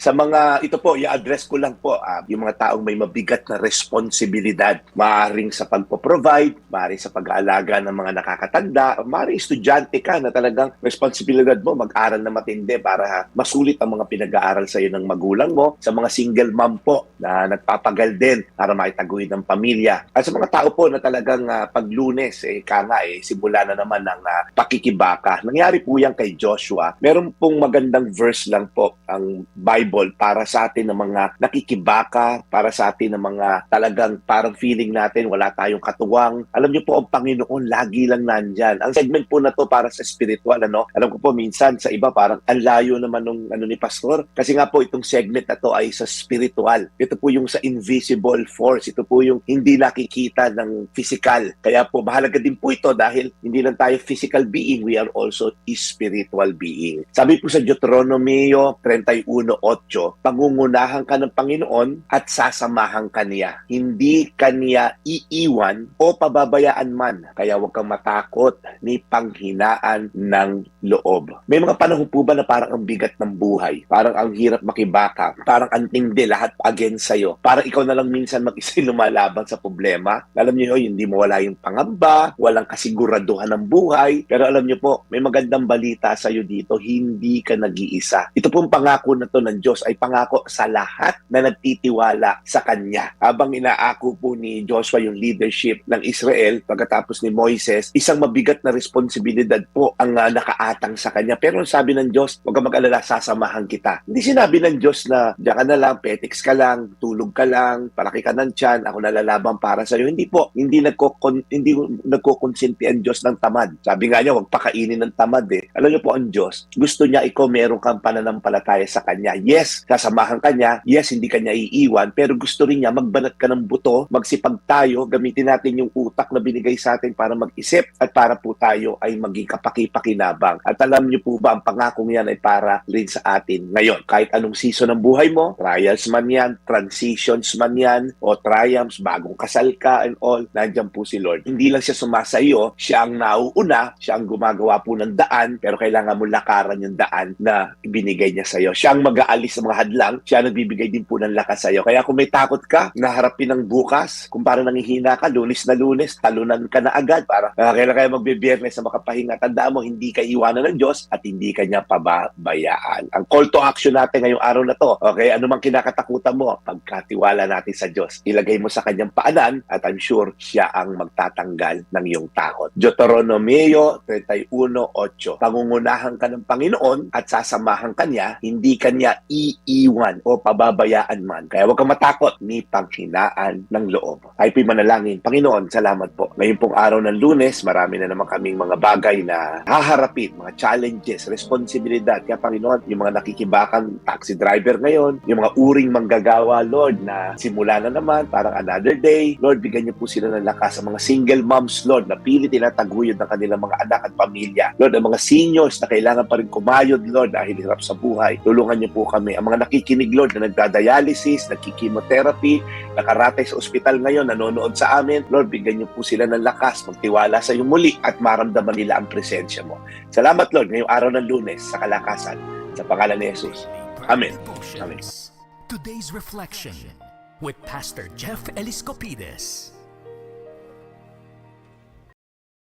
Sa mga, ito po, i-address ko lang po, ah, yung mga taong may mabigat na responsibilidad. Maaring sa pagpo-provide, maaring sa pag-aalaga ng mga nakakatanda, maaring estudyante ka na talagang responsibilidad mo mag-aral na matindi para masulit ang mga pinag-aaral sa iyo ng magulang mo. Sa mga single mom po na nagpapagal din para maitaguyod ng pamilya. At sa mga tao po na talagang ah, pag lunes, eh, ka nga, eh, simula na naman ng ah, pakikibaka. Nangyari po yan kay Joshua. Meron pong magandang verse lang po ang Bible para sa atin ng mga nakikibaka, para sa atin ng mga talagang parang feeling natin wala tayong katuwang. Alam niyo po, ang Panginoon lagi lang nandyan. Ang segment po na to para sa spiritual, ano? Alam ko po, minsan sa iba parang ang layo naman nung ano ni Pastor. Kasi nga po, itong segment na to ay sa spiritual. Ito po yung sa invisible force. Ito po yung hindi nakikita ng physical. Kaya po, mahalaga din po ito dahil hindi lang tayo physical being, we are also spiritual being. Sabi po sa Deuteronomy 31.8, pangungunahan ka ng Panginoon at sasamahan ka niya. Hindi ka niya iiwan o pababayaan man. Kaya huwag kang matakot ni panghinaan ng loob. May mga panahon po ba na parang ang bigat ng buhay? Parang ang hirap makibaka? Parang ang tindi lahat against sa'yo? Parang ikaw na lang minsan mag-isa lumalaban sa problema? Alam niyo yun, hindi mo wala yung pangamba, walang kasiguraduhan ng buhay. Pero alam niyo po, may magandang balita sa'yo dito, hindi ka nag-iisa. Ito pong pangako na to ng Diyos ay pangako sa lahat na nagtitiwala sa Kanya. Habang inaako po ni Joshua yung leadership ng Israel pagkatapos ni Moises, isang mabigat na responsibilidad po ang ah, nakaatang sa Kanya. Pero sabi ng Diyos, huwag ka mag-alala, sasamahan kita. Hindi sinabi ng Diyos na diyan ka na lang, petiks ka lang, tulog ka lang, palaki ka ng tiyan, ako nalalaban para sa iyo. Hindi po, hindi nagkokon hindi nagkokonsinti ang Diyos ng tamad. Sabi nga niya, huwag pakainin ng tamad eh. Alam niyo po ang Diyos, gusto niya ikaw meron kang pananampalataya sa Kanya. Yes, sasamahan ka niya. Yes, hindi ka niya iiwan. Pero gusto rin niya magbanat ka ng buto, magsipag tayo, gamitin natin yung utak na binigay sa atin para mag-isip at para po tayo ay maging kapaki-pakinabang. At alam niyo po ba, ang pangakong yan ay para rin sa atin ngayon. Kahit anong season ng buhay mo, trials man yan, transitions man yan, o triumphs, bagong kasal ka and all, nandyan po si Lord. Hindi lang siya sumasayo, siya ang nauuna, siya ang gumagawa po ng daan, pero kailangan mo lakaran yung daan na ibinigay niya sa'yo. Siya ang mag-aalis ng mga hadlang, siya nagbibigay din po ng lakas sa'yo. Kaya kung may takot ka, naharapin ng bukas, kung parang nangihina ka, lunes na lunes, talunan ka na agad, para uh, kailan kayo magbibiyernes na makapahinga. Tandaan mo, hindi ka iwanan ng Diyos at hindi ka niya pababayaan. Ang call to action natin ngayong araw na to, okay, ano mang kinakatakutan mo, pagkatiwala natin sa Diyos, ilagay mo sa kanyang paanan at I'm sure siya ang magtatanggal ng iyong takot. Deuteronomy 31.8 Pangungunahan ka ng Panginoon at sasamahan ka niya, hindi ka niya iiwan o pababayaan man. Kaya huwag kang matakot ni panghinaan ng loob. Tayo po'y manalangin. Panginoon, salamat po. Ngayon pong araw ng lunes, marami na naman kaming mga bagay na haharapin, mga challenges, responsibilidad. Kaya Panginoon, yung mga nakikibakan taxi driver ngayon, yung mga uring manggagawa, Lord, na simula na naman, parang another day. Lord, bigyan niyo po sila ng lakas sa mga single moms, Lord, na pili tinataguyod ng kanilang mga anak at pamilya. Lord, ang mga seniors na kailangan pa rin kumayod, Lord, dahil hirap sa buhay. Tulungan niyo po kami. Ang mga nakikinig, Lord, na nagdadialysis, nagkikimotherapy, nakaratay sa ospital ngayon, nanonood sa amin, Lord, bigyan niyo po sila ng lakas, magtiwala sa iyo muli at maramdaman nila ang presensya mo. Salamat, Lord, ngayong araw ng lunes sa kalakasan. Sa pangalan ni Jesus. Amen. Amen. Today's reflection with Pastor Jeff Eliscopides.